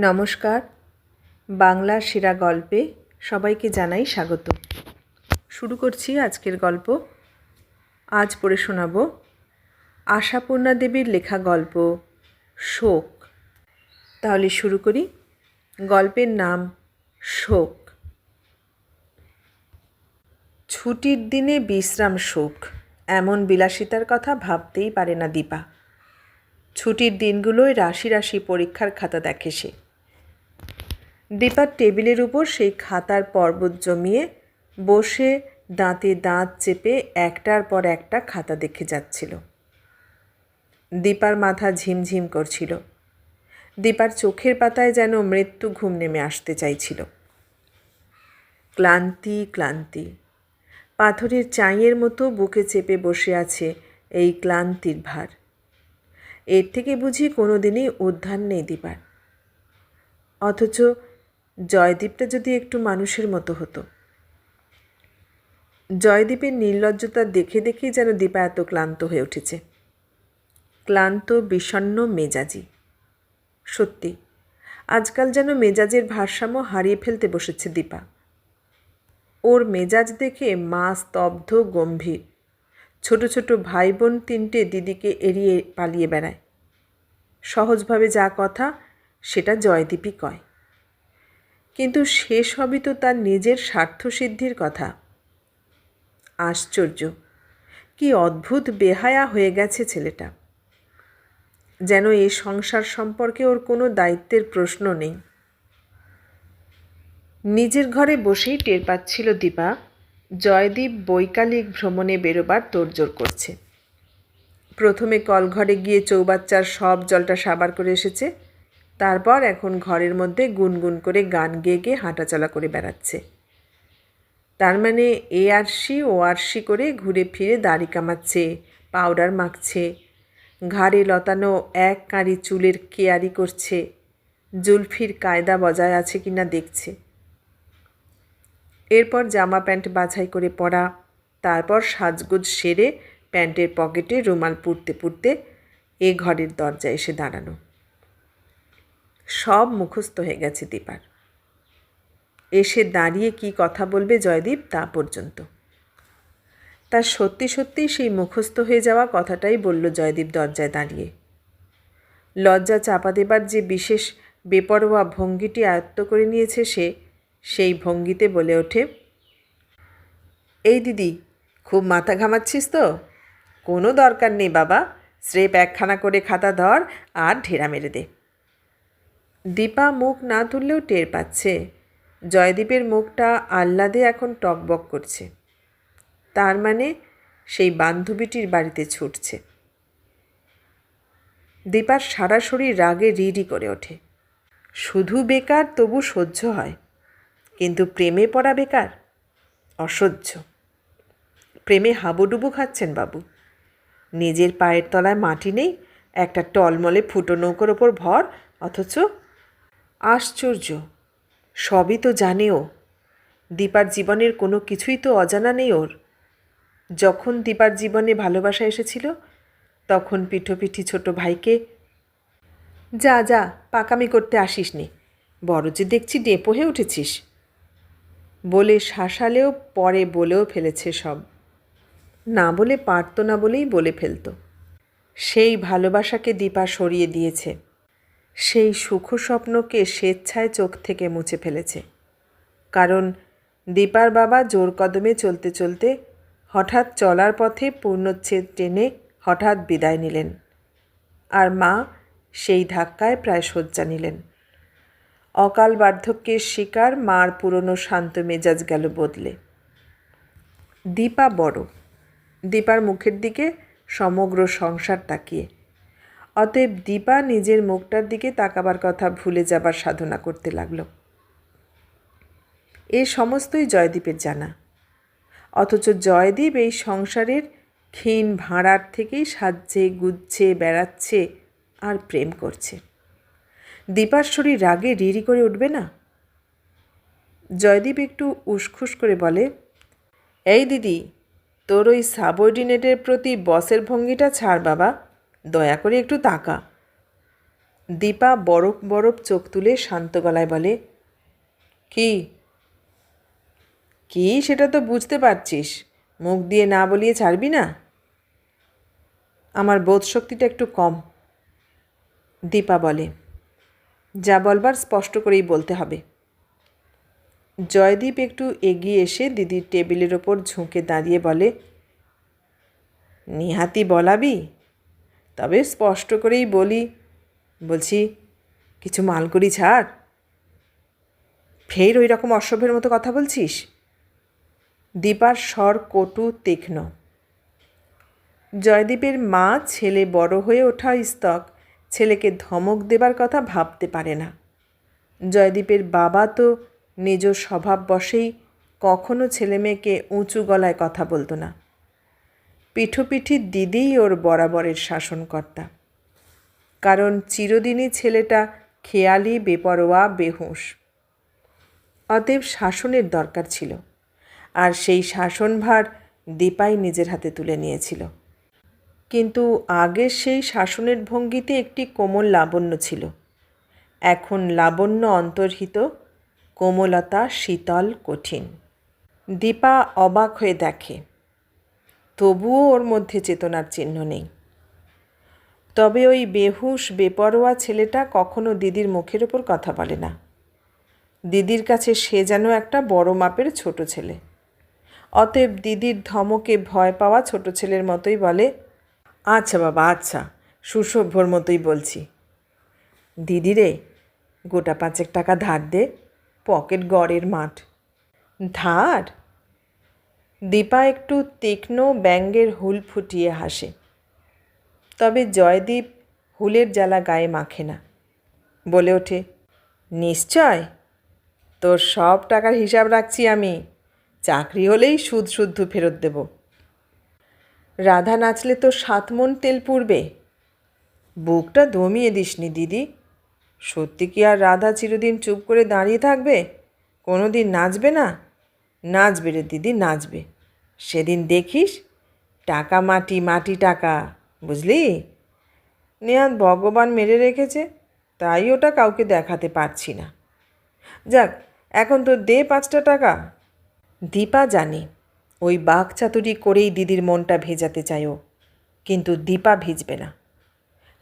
নমস্কার। বাংলা সেরা গল্পে সবাইকে জানাই স্বাগত। শুরু করছি আজকের গল্প। আজ পড়ে শোনাব আশাপূর্ণা দেবীর লেখা গল্প শোক। তাহলে শুরু করি। গল্পের নাম শোক। ছুটির দিনে বিশ্রাম শোক। এমন বিলাসিতার কথা ভাবতেই পারে না দীপা। ছুটির দিনগুলোয় রাশি রাশি পরীক্ষার খাতা দেখে সে। দীপার টেবিলের উপর সেই খাতার পর্বত জমিয়ে বসে দাঁতে দাঁত চেপে একটার পর একটা খাতা দেখে যাচ্ছিল। দীপার মাথা ঝিমঝিম করছিল। দীপার চোখের পাতায় যেন মৃত্যু ঘুম নেমে আসতে চাইছিল। ক্লান্তি ক্লান্তি। পাথরের চাঁইয়ের মতো বুকে চেপে বসে আছে এই ক্লান্তির ভার। এর থেকে বুঝি কোনো দিনই উদ্ধার নেই দীপার। অথচ জয়দীপটা যদি একটু মানুষের মতো হতো। জয়দীপের নির্লজ্জতা দেখে দেখেই যেন দীপা এত ক্লান্ত হয়ে উঠেছে। ক্লান্ত বিষণ্ন মেজাজি। সত্যি, আজকাল যেন মেজাজের ভারসাম্য হারিয়ে ফেলতে বসেছে দীপা। ওর মেজাজ দেখে মা স্তব্ধ, গম্ভীর। ছোট ছোট ভাই বোন তিনটে দিদিকে এড়িয়ে পালিয়ে বেড়ায়। সহজভাবে যা কথা সেটা জয়দীপই কয়। কিন্তু সে সবই তো তার নিজের স্বার্থসিদ্ধির কথা। আশ্চর্য, কি অদ্ভুত বেহায়া হয়ে গেছে ছেলেটা। যেন এই সংসার সম্পর্কে ওর কোনো দায়িত্বের প্রশ্ন নেই। নিজের ঘরে বসেই টের পাচ্ছিল দীপা, জয়দীপ বৈকালিক ভ্রমণে বেরোবার তোড়জোড় করছে। প্রথমে কলঘরে গিয়ে চৌবাচ্চার সব জলটা সাবার করে এসেছে। তারপর এখন ঘরের মধ্যে গুনগুন করে গান গেয়ে গেয়ে হাঁটাচলা করে বেড়াচ্ছে। তার মানে এ আরশি ও আরশি করে ঘুরে ফিরে দাড়ি কামাচ্ছে, পাউডার মাখছে, ঘাড়ে লতানো এক কাঁড়ি চুলের কেয়ারি করছে, জুলফির কায়দা বজায় আছে কি না দেখছে। এরপর জামা প্যান্ট বাছাই করে পরা তারপর সাজগোজ সেরে প্যান্টের পকেটে রুমাল পুড়তে পুড়তে এ ঘরের দরজায় এসে দাঁড়ানো। সব মুখস্থ হয়ে গেছে দীপার। এসে দাঁড়িয়ে কি কথা বলবে জয়দীপ তা পর্যন্ত। তার সত্যি সত্যি সেই মুখস্থ হয়ে যাওয়া কথাটাই বলল জয়দীপ দরজায় দাঁড়িয়ে। লজ্জা চাপা দেবার যে বিশেষ বেপরোয়া ভঙ্গিটি আয়ত্ত করে নিয়েছে সে, সেই ভঙ্গিতে বলে ওঠে, এই দিদি, খুব মাথা ঘামাচ্ছিস তো? কোনো দরকার নেই বাবা। স্রেপ একখানা করে খাতা ধর আর ঢেরা মেরে দে। দীপা মুখ না তুললেও টের পাচ্ছে। জয়দীপের মুখটা আহ্লাদে এখন টকবক করছে। তার মানে সেই বান্ধবীটির বাড়িতে ছুটছে। দীপার সারা শরীর রাগে রিডি করে ওঠে। শুধু বেকার তবু সহ্য হয়, কিন্তু প্রেমে পড়া বেকার, অসহ্য। প্রেমে হাবুডুবু খাচ্ছেন বাবু। নিজের পায়ের তলায় মাটি নেই, একটা টলমলে ফুটো নৌকোর ওপর ভর, অথচ আশ্চর্য। সবই তো জানে ও দীপার জীবনের কোনো কিছুই তো অজানা নেই ওর। যখন দীপার জীবনে ভালোবাসা এসেছিল, তখন পিঠোপিঠি ছোট ভাইকে, যা যা, পাকামি করতে আসিস নি বড় যে দেখছি ডেপো হয়ে উঠেছিস। বলে শাসালেও পরে বলেও ফেলেছে সব। না বলে পারত না বলেই বলে ফেলত। সেই ভালোবাসাকে দীপা সরিয়ে দিয়েছে। সেই সুখ স্বপ্নকে স্বেচ্ছায় চোখ থেকে মুছে ফেলেছে। কারণ দীপার বাবা জোর কদমে চলতে চলতে হঠাৎ চলার পথে পূর্ণচ্ছেদ টেনে হঠাৎ বিদায় নিলেন। আর মা সেই ধাক্কায় প্রায় শয্যা নিলেন। অকাল বার্ধক্যের শিকার মার পুরনো শান্ত মেজাজ গেল বদলে। দীপা বড়। দীপার মুখের দিকে সমগ্র সংসার তাকিয়ে। অতএব দীপা নিজের মুখটার দিকে তাকাবার কথা ভুলে যাবার সাধনা করতে লাগল। এ সমস্তই জয়দীপের জানা। অথচ জয়দীপ এই সংসারের ক্ষীণ ভাঁড়ার থেকেই সাজছে গুচ্ছে বেড়াচ্ছে আর প্রেম করছে। দীপার শরীর রাগে রিরি করে উঠবে না? জয়দীপ একটু উসখুস করে বলে, এই দিদি, তোর ওই সাবঅর্ডিনেটের প্রতি বসের ভঙ্গিটা ছাড় বাবা। দয়া করে একটু তাকা। দীপা বরফ বরফ চোখ তুলে শান্ত গলায় বলে, কি? কি? সেটা তো বুঝতে পারছিস। মুখ দিয়ে না বলিয়ে ছাড়বি না? আমার বোধ শক্তিটা একটু কম, দীপা বলে। যা বলবার স্পষ্ট করেই বলতে হবে। জয়দীপ একটু এগিয়ে এসে দিদির টেবিলের ওপর ঝুঁকে দাঁড়িয়ে বলে, নিহাতি বলাবি? তবে স্পষ্ট করেই বলি, বলছি, কিছু মালকড়ি ছাড়। ফের ওই রকম অসভ্যের মতো কথা বলছিস? দীপার স্বর কটু তীক্ষ্ণ। জয়দীপের মা ছেলে বড় হয়ে ওঠা স্তক ছেলেকে ধমক দেবার কথা ভাবতে পারে না। জয়দীপের বাবা তো নিজ স্বভাব বশেই কখনো ছেলেমেয়েকে উঁচু গলায় কথা বলতো না। পিঠোপিঠি দিদিই ওর বরাবরের শাসনকর্তা। কারণ চিরদিনই ছেলেটা খেয়ালি, বেপরোয়া, বেহুঁশ। অতএব শাসনের দরকার ছিল। আর সেই শাসনভার দীপাই নিজের হাতে তুলে নিয়েছিল। কিন্তু আগের সেই শাসনের ভঙ্গিতে একটি কোমল লাবণ্য ছিল। এখন লাবণ্য অন্তর্হিত, কোমলতা শীতল, কঠিন। দীপা অবাক হয়ে দেখে তবুও ওর মধ্যে চেতনার চিহ্ন নেই। তবে ওই বেহুশ, বেপরোয়া ছেলেটা কখনো দিদির মুখের ওপর কথা বলে না। দিদির কাছে সে যেন একটা বড় মাপের ছোট ছেলে। অতএব দিদির ধমকে ভয় পাওয়া ছোট ছেলের মতোই বলে আচ্ছা বাবা আচ্ছা সুসভ্যর মতোই বলছি। দিদিরে গোটা পাঁচেক টাকা ধার দে, পকেট গড়ের মাঠ। ধার? দীপা একটু তীক্ষ্ণ ব্যঙ্গের হুল ফুটিয়ে হাসে। তবে জয়দীপ হুলের জ্বালা গায়ে মাখে না। বলে ওঠে, নিশ্চয়? তোর সব টাকার হিসাব রাখছি আমি। চাকরি হলেই সুদ শুদ্ধ ফেরত দেব। রাধা নাচলে তো সাত মন তেল পুড়বে। বুকটা দমিয়ে দিসনি দিদি। সত্যি কি আর রাধা চিরদিন চুপ করে দাঁড়িয়ে থাকবে? কোনো দিন নাচবে না? নাচবে রে দিদি, নাচবে। সেদিন দেখিস টাকা মাটি মাটি টাকা, বুঝলি? নেহাত ভগবান মেরে রেখেছে, তাই ওটা কাউকে দেখাতে পারছি না। যাক, এখন তো দে পাঁচটা টাকা। দীপা জানে, ওই বাঘ চাতুরি করেই দিদির মনটা ভেজাতে চায় ও, কিন্তু দীপা ভিজবে না।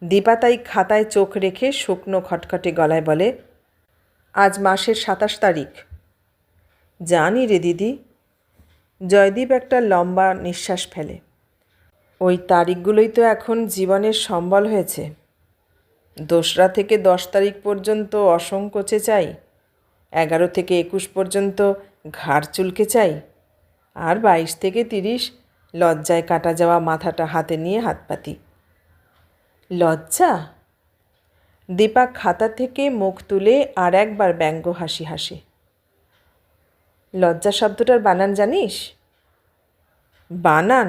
দীপা তাই খাতায় চোখ রেখে শুকনো খটখটে গলায় বলে, আজ মাসের সাতাশ তারিখ। জানি রে দিদি, জয়দীপ একটা লম্বা নিঃশ্বাস ফেলে। ওই তারিখগুলোই তো এখন জীবনের সম্বল হয়েছে। দোসরা থেকে দশ তারিখ পর্যন্ত অসংকোচে চাই, এগারো থেকে একুশ পর্যন্ত ঘাড় চুলকে চাই, আর বাইশ থেকে তিরিশ লজ্জায় কাটা যাওয়া মাথাটা হাতে নিয়ে হাত পাতি। লজ্জা? দীপা খাতা থেকে মুখ তুলে আর একবার ব্যঙ্গ হাসি হাসে। লজ্জা শব্দটার বানান জানিস? বানান?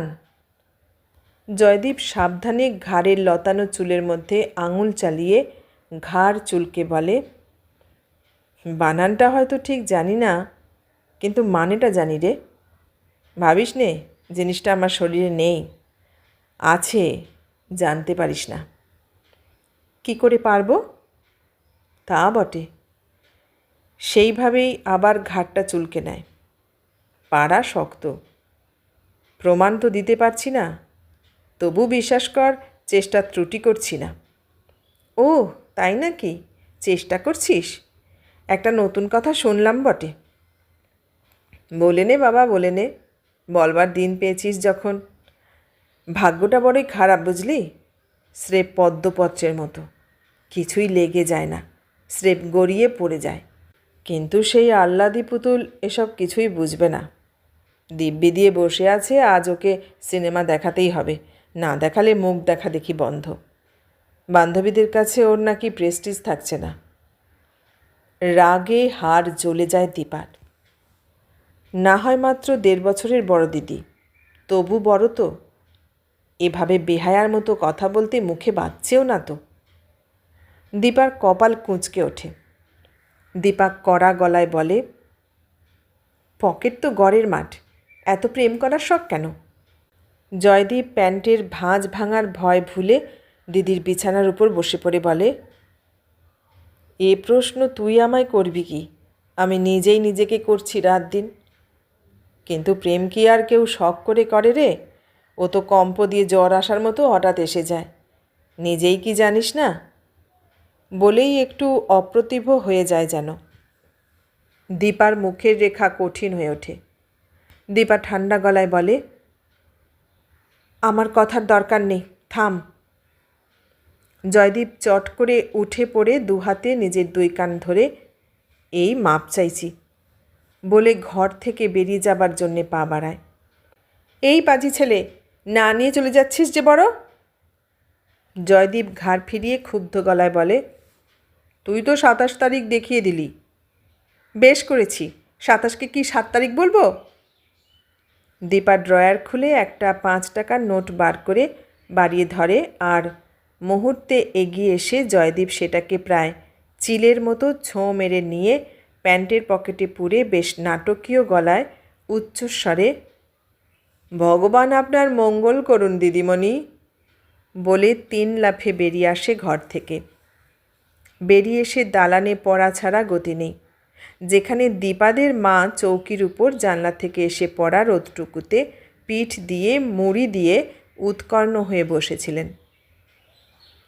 জয়দীপ সাবধানে ঘাড়ের লতানো চুলের মধ্যে আঙুল চালিয়ে ঘাড় চুলকে বলে, বানানটা হয়তো ঠিক জানি না, কিন্তু মানেটা জানি রে। ভাবিস নে, জিনিসটা আমার শরীরে নেই, আছে, জানতে পারিস না। কি করে পারব? তা বটে। সেইভাবেই আবার ঘাটটা চুলকে নেয়। পাড়া শক্ত। প্রমাণ তো দিতে পারছি না। তবু বিশ্বাস কর, চেষ্টা ত্রুটি করছি না। ও তাই নাকি? চেষ্টা করছিস? একটা নতুন কথা শুনলাম বটে। বলে নে বাবা, বলে নে। বলবার দিন পেয়েছিস যখন। ভাগ্যটা বড়ই খারাপ, বুঝলি? স্রেপ পদ্মপত্রের মতো। কিছুই লেগে যায় না। স্রেপ গড়িয়ে পড়ে যায়। কিন্তু সেই আহ্লাদি পুতুল এসব কিছুই বুঝবে না। দিব্যি দিয়ে বসে আছে, আজ ওকে সিনেমা দেখাতেই হবে, না দেখালে মুখ দেখা দেখি বন্ধ। বান্ধবীদের কাছে ওর নাকি প্রেস্টিজ থাকছে না। রাগে হার জ্বলে যায় দীপার। না হয় মাত্র দেড় বছরের বড় দিদি, তবু বড় তো। এভাবে বেহায়ার মতো কথা বলতে মুখে বাঁচছেও না তো। দীপার কপাল কুঁচকে ওঠে। দীপা কড়া গলায় বলে, পকেট তো গড়ের মাঠ, এত প্রেম করার শখ কেন? জয়দীপ প্যান্টের ভাঁজ ভাঙার ভয় ভুলে দিদির বিছানার উপর বসে পড়ে বলে, এ প্রশ্ন তুই আমায় করবি কি? আমি নিজেই নিজেকে করছি রাত দিন। কিন্তু প্রেম কি আর কেউ শখ করে করে রে? ও তো কম্প দিয়ে জ্বর আসার মতো হঠাৎ এসে যায়। নিজেই কি জানিস না বলেই একটু অপ্রতিভ হয়ে যায় যেন। দীপার মুখের রেখা কঠিন হয়ে ওঠে। দীপা ঠান্ডা গলায় বলে, আমার কথার দরকার নেই, থাম। জয়দীপ চট করে উঠে পড়ে দুহাতে নিজের দুই কান ধরে, এই মাপ চাইছি। বলে ঘর থেকে বেরিয়ে যাবার জন্যে পা বাড়ায়। এই পাজি ছেলে, না নিয়ে চলে যাচ্ছিস যে বড়? জয়দীপ ঘাড় ফিরিয়ে ক্ষুব্ধ গলায় বলে তুই তো সাতাশ তারিখ দেখিয়ে দিলি। বেশ করেছি। সাতাশকে কি সাত তারিখ বলব? দীপা ড্রয়ার খুলে একটা পাঁচ টাকার নোট বার করে বাড়িয়ে ধরে আর মুহূর্তে এগিয়ে এসে জয়দীপ সেটাকে প্রায় চিলের মতো ছোঁ মেরে নিয়ে প্যান্টের পকেটে পুরে বেশ নাটকীয় গলায় উচ্চস্বরে, ভগবান আপনার মঙ্গল করুন দিদিমণি। বলে তিন লাফে বেরিয়ে আসে ঘর থেকে। বেরিয়ে এসে দালানে পড়া ছাড়া গতি নেই। যেখানে দীপাদের মা চৌকির উপর জানলা থেকে এসে পড়া রোদটুকুতে পিঠ দিয়ে, মুড়ি দিয়ে উৎকর্ণ হয়ে বসেছিলেন।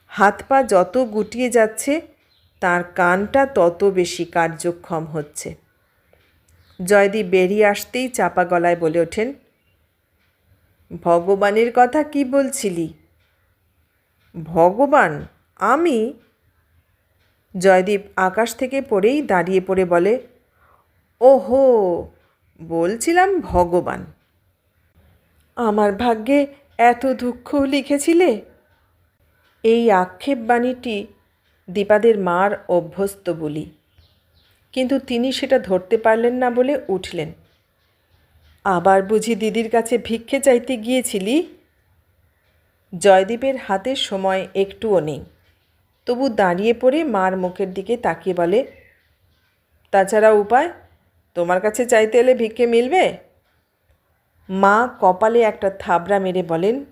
হাত পা যত গুটিয়ে যাচ্ছে, তার কানটা তত বেশি কার্যক্ষম হচ্ছে। জয়দীপ বেরিয়ে আসতেই চাপা গলায় বলে ওঠেন, ভগবানের কথা কি বলছিলি? ভগবান? আমি জয়দীপ আকাশ থেকে পড়েই দাঁড়িয়ে পড়ে বলে, ওহো, বলছিলাম ভগবান। আমার ভাগ্যে এত দুঃখ লিখেছিলে? এই আক্ষেপ বাণীটি দীপাদের মার অভ্যস্ত বলি। কিন্তু তিনি সেটা ধরতে পারলেন না বলে উঠলেন। আবার বুঝি দিদির কাছে ভিক্ষে চাইতে গিয়েছিলি? জয়দীপের হাতে সময় একটুও নেই। তবু দাঁড়িয়ে পড়ে মার মুখের দিকে তাকিয়ে বলে, তাছাড়া উপায়? তোমার কাছে চাইতে এলে ভিক্ষে মিলবে? মা কপালে একটা থাবড়া মেরে বলেন,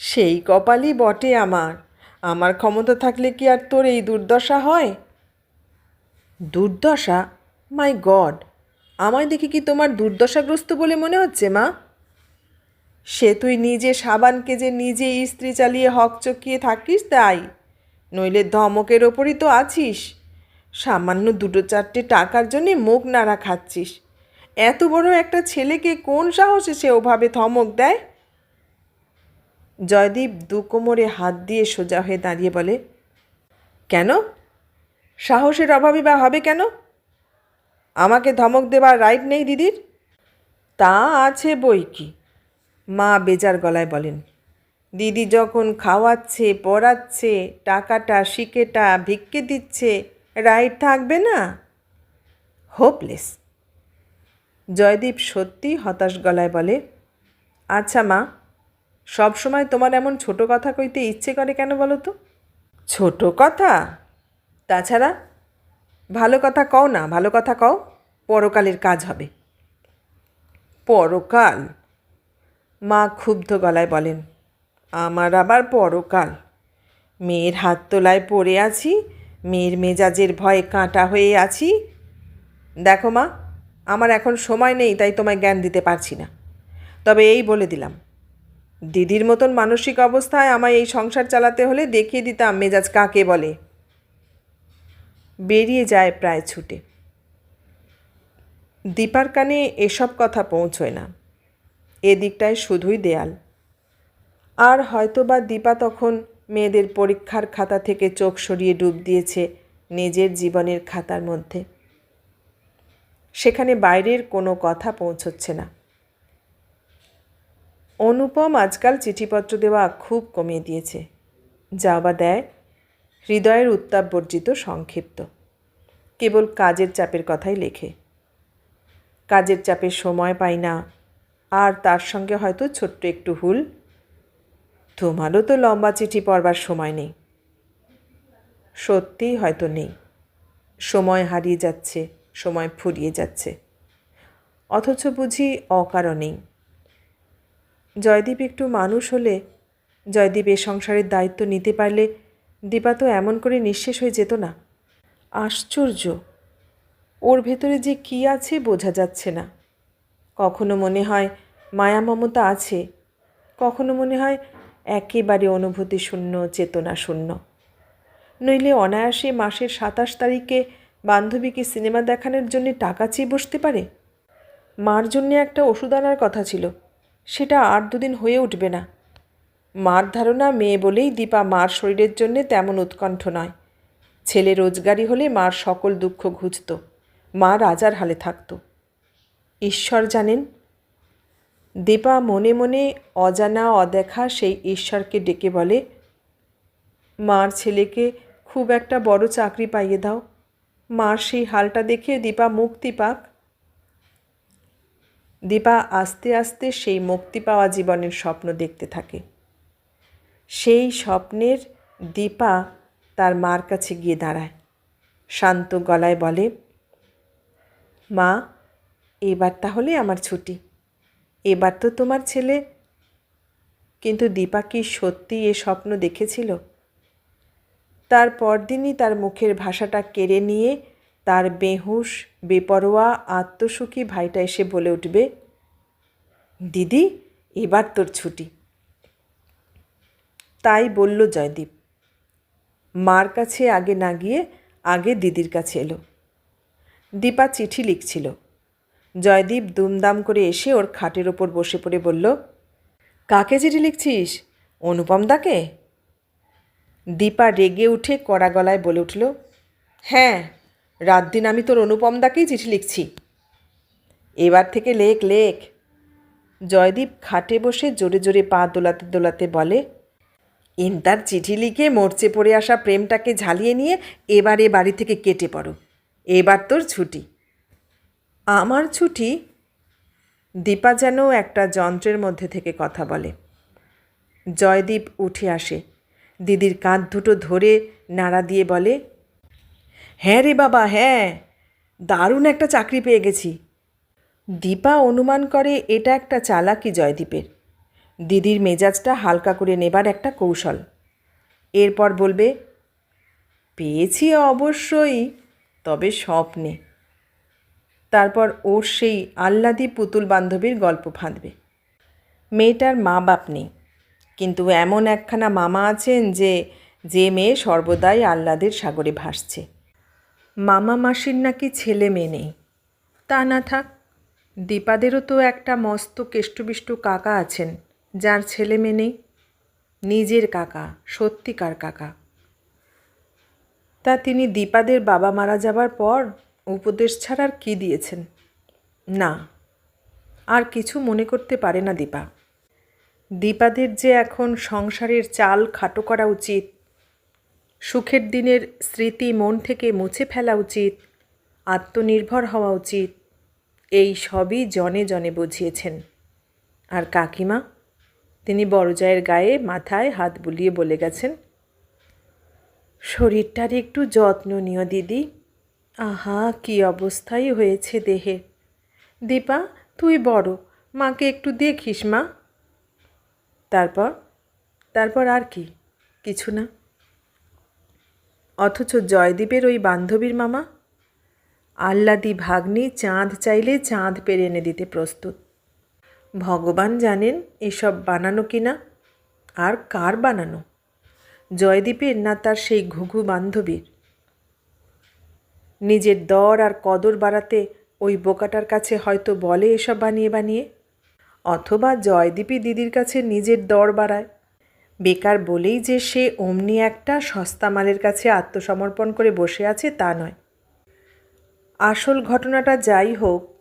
সেই কপালই বটে আমার। আমার ক্ষমতা থাকলে কি আর তোর এই দুর্দশা হয়? দুর্দশা? My God! আমায় দেখে কি তোমার দুর্দশাগ্রস্ত বলে মনে হচ্ছে, মা? সে তুই নিজে সাবানকে যে নিজে স্ত্রী চালিয়ে হক চকিয়ে থাকিস তাই। নইলে ধমকের ওপরই তো আছিস। সামান্য দুটো চারটে টাকার জন্যে মুখ নাড়া খাচ্ছিস। এত বড় একটা ছেলেকে কোন সাহসে সে ওভাবে ধমক দেয়? জয়দীপ দু কোমরে হাত দিয়ে সোজা হয়ে দাঁড়িয়ে বলে, কেন? সাহসের অভাবে বা হবে কেন? আমাকে ধমক দেবার রাইট নেই দিদির? তা আছে বই কি? মা বেজার গলায় বলেন দিদি যখন খাওয়াচ্ছে, পড়াচ্ছে, টাকাটা শিকেটা ভিক্ষে দিচ্ছে, রাইট থাকবে না? হোপলেস। জয়দীপ সত্যি হতাশ গলায় বলে আচ্ছা মা, সব সময় তোমার এমন ছোট কথা কইতে ইচ্ছে করে কেন বলো তো? ছোট কথা? তাছাড়া ভালো কথা কও না, ভালো কথা কও, পরকালের কাজ হবে। পরকাল? মা ক্ষুব্ধ গলায় বলেন আমার আবার পরকাল। মেয়ের হাত তোলায় পড়ে আছি, মেয়ের মেজাজের ভয়ে কাঁটা হয়ে আছি। দেখো মা, আমার এখন সময় নেই, তাই তোমায় জ্ঞান দিতে পারছি না। তবে এই বলে দিলাম, দিদির মতন মানসিক অবস্থায় আমায় এই সংসার চালাতে হলে দেখিয়ে দিতাম মেজাজ কাকে বলে। বেরিয়ে যায় প্রায় ছুটে। দীপার কানে এসব কথা পৌঁছয় না। এদিকটায় শুধুই দেয়াল। আর হয়তোবা দীপা তখন মেয়েদের পরীক্ষার খাতা থেকে চোখ সরিয়ে ডুব দিয়েছে নিজের জীবনের খাতার মধ্যে। সেখানে বাইরের কোনো কথা পৌঁছচ্ছে না। অনুপম আজকাল চিঠিপত্র দেওয়া খুব কমিয়ে দিয়েছে। যা বা দেয় হৃদয়ের উত্তাপ বর্জিত সংক্ষিপ্ত। কেবল কাজের চাপের কথাই লেখে। কাজের চাপে সময় পাই না, আর তার সঙ্গে হয়তো ছোট্ট একটু হুল তোমারও তো লম্বা চিঠি পড়বার সময় নেই। সত্যিই হয়তো নেই। সময় হারিয়ে যাচ্ছে, সময় ফুরিয়ে যাচ্ছে। অথচ বুঝি অকারণেই। জয়দীপ একটু মানুষ হলে, জয়দীপ এ সংসারের দায়িত্ব নিতে পারলে দীপা তো এমন করে নিঃশেষ হয়ে যেত না। আশ্চর্য! ওর ভেতরে যে কী আছে বোঝা যাচ্ছে না। কখনো মনে হয় মায়া মমতা আছে, কখনো মনে হয় একেবারে অনুভূতি শূন্য, চেতনা শূন্য। নইলে অনায়াসে মাসের সাতাশ তারিখে বান্ধবীকে সিনেমা দেখানোর জন্য টাকা চেয়ে বসতে পারে? মার জন্যে একটা ওষুধ আনার কথা ছিল, সেটা আর দুদিন হয়ে উঠবে না। মার ধারণা, মেয়ে বলেই দীপা মার শরীরের জন্যে তেমন উৎকণ্ঠ নয়। ছেলে রোজগারি হলে মার সকল দুঃখ ঘুচত, মা রাজার হালে থাকত। ঈশ্বর জানেন দীপা মনে মনে অজানা অদেখা সেই ঈশ্বরকে ডেকে বলে, মার ছেলেকে খুব একটা বড় চাকরি পাইয়ে দাও। মার সেই হালটা দেখে দীপা মুক্তি পাক। দীপা আস্তে আস্তে সেই মুক্তি পাওয়া জীবনের স্বপ্ন দেখতে থাকে। সেই স্বপ্নের দীপা তার মার কাছে গিয়ে দাঁড়ায়, শান্ত গলায় বলে, মা, এবার তাহলে আমার ছুটি। এবার তো তোমার ছেলে। কিন্তু দীপা কি সত্যি এ স্বপ্ন দেখেছিল? তার পরদিনই তার মুখের ভাষাটা কেড়ে নিয়ে তার বেহুশ, বেপরোয়া, আত্মসুখী ভাইটা এসে বলে উঠবে, দিদি, এবার তোর ছুটি। তাই বলল জয়দীপ। মার কাছে আগে না গিয়ে আগে দিদির কাছে এলো। দীপা চিঠি লিখছিল। জয়দীপ দুমদাম করে এসে ওর খাটের ওপর বসে পড়ে বলল, কাকে চিঠি লিখছিস? অনুপম দাকে দীপা রেগে উঠে কড়া গলায় বলে উঠল হ্যাঁ রাত দিন আমি তোর অনুপম দাকেই চিঠি লিখছি। এবার থেকে লেখ লেখ। জয়দীপ খাটে বসে জোরে জোরে পা দোলাতে দোলাতে বলে ইন্টার চিঠি লিখে মরচে পড়ে আসা প্রেমটাকে ঝালিয়ে নিয়ে এবারে বাড়ি থেকে কেটে পড়ো। এবার তোর ছুটি। আমার ছুটি দীপা যেন একটা যন্ত্রের মধ্যে থেকে কথা বলে। জয়দীপ উঠে আসে। দিদির কাঁধ দুটো ধরে নাড়া দিয়ে বলে হ্যাঁ রে বাবা হ্যাঁ দারুণ একটা চাকরি পেয়ে গেছি। দীপা অনুমান করে, এটা একটা চালাকি জয়দীপের। দিদির মেজাজটা হালকা করে নেবার একটা কৌশল। এরপর বলবে, পেয়েছি অবশ্যই, তবে স্বপ্নে। তারপর ওর সেই আহ্লাদি পুতুল বান্ধবীর গল্প ফাঁদবে। মেয়েটার মা বাপ নেই। কিন্তু এমন একখানা মামা আছেন যে যে মেয়ে সর্বদাই আহ্লাদের সাগরে ভাসছে। মামা মাসির নাকি ছেলে মেয়ে নেই। তা না থাক, দীপাদেরও তো একটা মস্ত কেষ্টবিষ্ট কাকা আছেন, যার ছেলে মেয়ে নেই। নিজের কাকা, সত্যিকার কাকা। তা তিনি দীপাদের বাবা মারা যাবার পর উপদেশ ছাড়ার কি দিয়েছেন? না, আর কিছু মনে করতে পারে না দীপা। দীপাদের যে এখন সংসারের চাল খাটো করা উচিত, সুখের দিনের স্মৃতি মন থেকে মুছে ফেলা উচিত, আত্মনির্ভর হওয়া উচিত, এই সবই জনে জনে বুঝিয়েছেন। আর কাকিমা, তিনি বড়জায়ের গায়ে মাথায় হাত বুলিয়ে বলে গেছেন, শরীরটার একটু যত্ন নিও দিদি। আহা, কি অবস্থাই হয়েছে দেহে। দীপা, তুই বড়, মাকে একটু দেখিস মা। তারপর? তারপর আর কি? কিছু না। অথচ জয়দীপের ওই বান্ধবীর মামা? আহ্লাদি ভাগ্নি চাঁদ চাইলে চাঁদ পেরে এনে দিতে প্রস্তুত। ভগবান জানেন এসব বানানো কি না, আর কার বানানো? জয়দীপের না তার সেই ঘুঘু বান্ধবীর? নিজের দর আর কদর বাড়াতে ওই বোকাটার কাছে হয়তো বলে এসব বানিয়ে বানিয়ে, অথবা জয়দীপী দিদির কাছে নিজের দর বাড়ায়। বেকার বলেই যে সে অমনি একটা সস্তা মালের কাছে আত্মসমর্পণ করে বসে আছে তা নয়। আসল ঘটনাটা যাই হোক,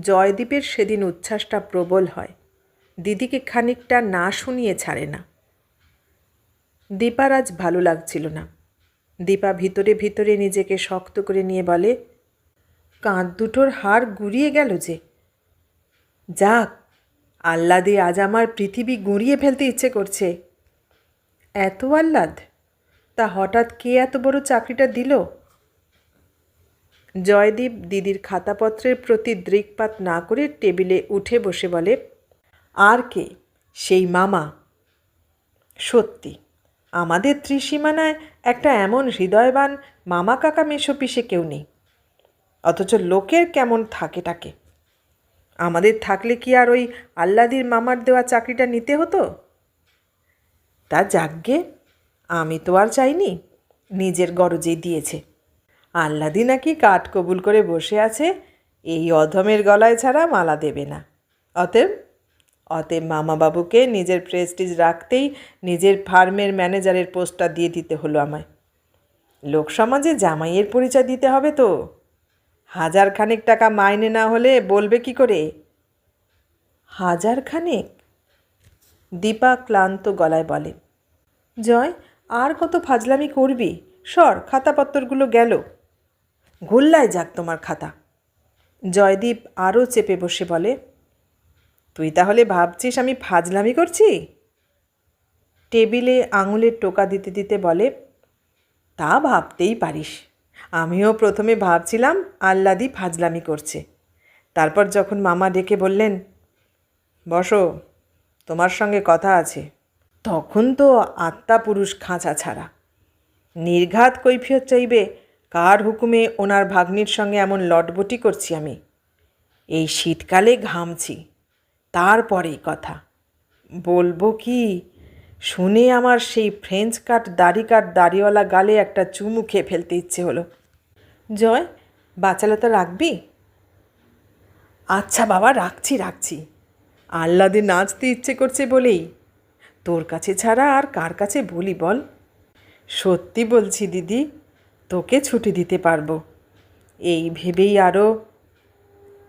জয়দীপের সেদিন উচ্ছ্বাসটা প্রবল হয়। দিদিকে খানিকটা না শুনিয়ে ছাড়ে না। দীপার আজ ভালো লাগছিল না। দীপা ভিতরে ভিতরে নিজেকে শক্ত করে নিয়ে বলে, কাঁধ দুটোর হাড় গুড়িয়ে গেল যে। যাক, আহ্লাদে আজ আমার পৃথিবী গুঁড়িয়ে ফেলতে ইচ্ছে করছে। এত আহ্লাদ? তা হঠাৎ কে এত বড় চাকরিটা দিল? জয়দীপ দিদির খাতাপত্রের প্রতি দৃকপাত না করে টেবিলে উঠে বসে বলে, আর কে? সেই মামা। সত্যি। আমাদের ত্রিসীমানায় একটা এমন হৃদয়বান মামা কাকা মেশো পিসে কেউ নেই। অথচ লোকের কেমন থাকে টাকে আমাদের থাকলে কি আর ওই আল্লাদির মামার দেওয়া চাকরিটা নিতে হতো? তা যাগ্গে আমি তো আর চাইনি। নিজের গরজেই দিয়েছে। আল্লাদি নাকি কাঠ কবুল করে বসে আছে, এই অধমের গলায় ছাড়া মালা দেবে না। অতএব অতএব মামাবাবুকে নিজের প্রেস্টিজ রাখতেই নিজের ফার্মের ম্যানেজারের পোস্টটা দিয়ে দিতে হলো আমায়। লোকসমাজে জামাইয়ের পরিচয় দিতে হবে তো। হাজার খানেক টাকা মাইনে না হলে বলবে কি করে? হাজার খানেক দীপা ক্লান্ত গলায় বলে, জয়, আর কত ফাজলামি করবি? সর খাতাপত্তরগুলো গেল। গোল্লায় যাক তোমার খাতা। জয়দীপ আরও চেপে বসে বলে তুই তাহলে ভাবছিস আমি ফাজলামি করছি? টেবিলে আঙুলের টোকা দিতে দিতে বলে, তা ভাবতেই পারিস। আমিও প্রথমে ভাবছিলাম আল্লাদি ফাজলামি করছে। তারপর যখন মামা ডেকে বললেন, বসো, তোমার সঙ্গে কথা আছে। তখন তো আত্মা পুরুষ খাঁচা ছাড়া। নির্ঘাত কৈফিয়ত চাইবে, কার হুকুমে ওনার ভাগ্নির সঙ্গে এমন লটবটি করছি আমি? এই শীতকালে ঘামছি। তারপরেই কথা। বলব কি, শুনে আমার সেই ফ্রেঞ্চ কাট দাড়ি কাট দাড়িওয়ালা গালে একটা চুমু খেয়ে ফেলতে ইচ্ছে হলো। জয় বাচালতা রাখবি? আচ্ছা বাবা, রাখছি রাখছি। আহ্লাদে নাচতে ইচ্ছে করছে বলেই। তোর কাছে ছাড়া আর কার কাছে বলি বল? সত্যি বলছি দিদি, তোকে ছুটি দিতে পারব। এই ভেবেই আরও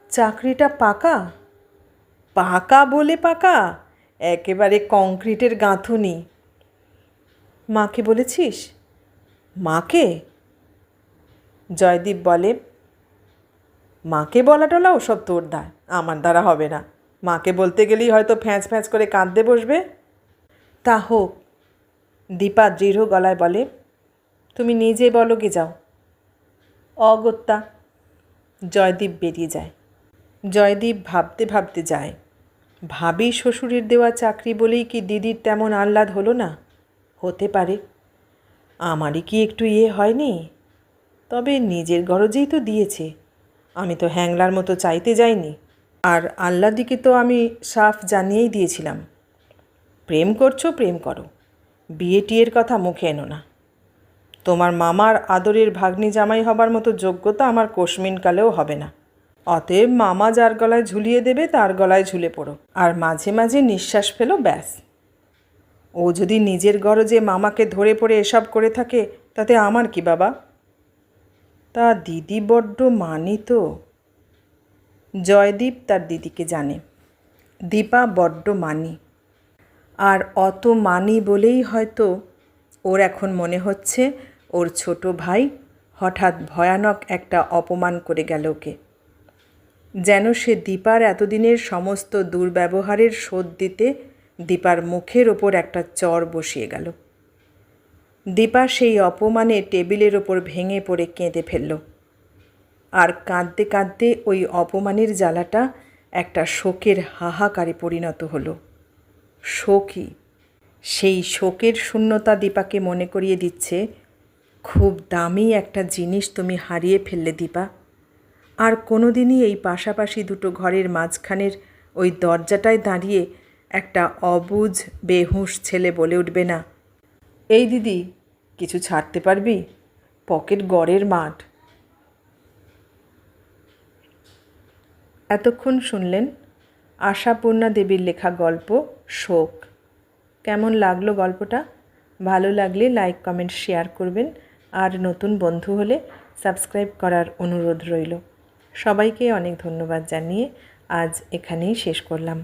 চাকরিটা পাকা? পাকা বলে পাকা, একেবারে কংক্রিটের গাঁথুনি। মাকে বলেছিস? মাকে? জয়দীপ বলে, মাকে বলা টলা ওসব তোর দা আমার দ্বারা হবে না। মাকে বলতে গেলেই হয়তো ফ্যাঁচ ফ্যাঁচ করে কাঁদতে বসবে। তা হোক, দীপা দৃঢ় গলায় বলে, তুমি নিজে বলো গে যাও। অগত্যা, জয়দীপ বেরিয়ে যায়। জয়দীপ ভাবতে ভাবতে যায়। ভাবি শ্বশুরের দেওয়া চাকরি বলেই কি দিদির তেমন আহ্লাদ হলো না? হতে পারে। আমারই কি একটু ইয়ে হয়নি? তবে নিজের গরজেই তো দিয়েছে। আমি তো হ্যাংলার মতো চাইতে যাইনি। আর আল্লাদিকে তো আমি সাফ জানিয়েই দিয়েছিলাম। প্রেম করছ, প্রেম করো। বিয়ে টিয়ের কথা মুখে এনো না। তোমার মামার আদরের ভাগ্নি জামাই হবার মতো যোগ্যতা আমার কোশমিনকালেও হবে না। অতএব মামা যার গলায় ঝুলিয়ে দেবে, তার গলায় ঝুলে পড়ো। আর মাঝে মাঝে নিঃশ্বাস ফেলো, ব্যাস। ও যদি নিজের গরজে মামাকে ধরে পড়ে এসব করে থাকে, তাতে আমার কি বাবা? তা দিদি বড্ড মানি তো জয়দীপ তার দিদিকে জানে। দীপা বড্ড মানি। আর অত মানি বলেই হয়তো ওর এখন মনে হচ্ছে, ওর ছোট ভাই হঠাৎ ভয়ানক একটা অপমান করে গেল ওকে। যেন সে দীপার এতদিনের সমস্ত দুর্ব্যবহারের শোধ দিতে দীপার মুখের ওপর একটা চর বসিয়ে গেল। দীপা সেই অপমানে টেবিলের ওপর ভেঙে পড়ে কেঁদে ফেলল। আর কাঁদতে কাঁদতে ওই অপমানের জ্বালাটা একটা শোকের হাহাকারে পরিণত হলো। শোকই, সেই শোকের শূন্যতা দীপাকে মনে করিয়ে দিচ্ছে, খুব দামি একটা জিনিস তুমি হারিয়ে ফেললে দীপা। আর কোনো দিনই এই পাশাপাশি দুটো ঘরের মাঝখানের ওই দরজাটায় দাঁড়িয়ে একটা অবুঝ, বেহুঁশ ছেলে বলে উঠবে না। এই দিদি, কিছু ছাড়তে পারবি? পকেট গড়ের মাঠ। এতক্ষণ শুনলেন আশাপূর্ণা দেবীর লেখা গল্প শোক। কেমন লাগল গল্পটা? ভালো লাগলে লাইক, কমেন্ট, শেয়ার করবেন। আর নতুন বন্ধু হলে সাবস্ক্রাইব করার অনুরোধ রইল। সবাইকে অনেক ধন্যবাদ জানিয়ে আজ এখানেই শেষ করলাম।